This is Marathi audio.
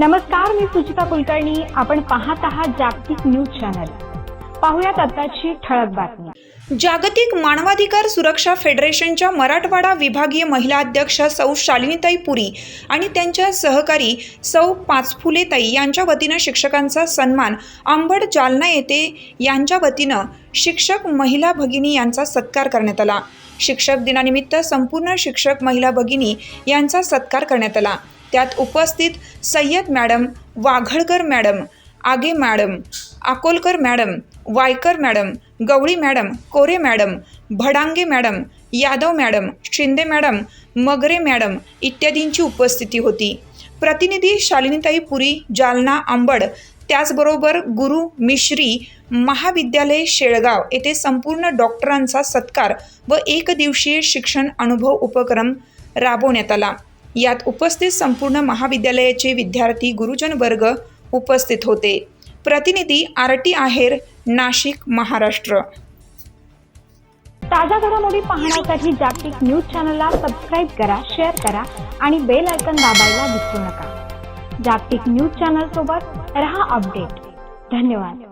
नमस्कार मी सुचिता कुलकर्णी. आपण पाहत आहात जागतिक न्यूज चॅनल. पाहुयात आताची ठळक बातमी. जागतिक मानवाधिकार सुरक्षा फेडरेशनच्या मराठवाडा विभागीय महिला अध्यक्ष सौ शालिनीताई पुरी आणि त्यांच्या सहकारी सौ पाचफुलेताई यांच्या वतीनं शिक्षकांचा सन्मान अंबड जालना येथे यांच्या वतीनं शिक्षक महिला भगिनी यांचा सत्कार करण्यात आला. शिक्षक दिनानिमित्त संपूर्ण शिक्षक महिला भगिनी यांचा सत्कार करण्यात आला. त्यात उपस्थित Sayyad madam Waghalkar madam Age madam Akolkar madam Waykar madam Gawali madam Kore madam Bhadange madam Yadav madam Shinde madam Magare madam इत्यादींची उपस्थिती होती. प्रतिनिधी शालिनीताई पुरी जालना आंबड त्याचबरोबर गुरु मिश्री महाविद्यालय शेळगाव येथे संपूर्ण डॉक्टरांचा सत्कार व एकदिवसीय शिक्षण अनुभव उपक्रम राबवण्यात आला. यात उपस्थित संपूर्ण महाविद्यालयाचे विद्यार्थी गुरुजन वर्ग उपस्थित होते. प्रतिनिधी आर टी आहेर नाशिक महाराष्ट्र. ताज्या घडामोडी पाहण्यासाठी जागतिक न्यूज चॅनलला सबस्क्राईब करा शेअर करा आणि बेल आयकन दाबायला विसरू नका. जागतिक न्यूज चॅनल सोबत रहा अपडेट. धन्यवाद.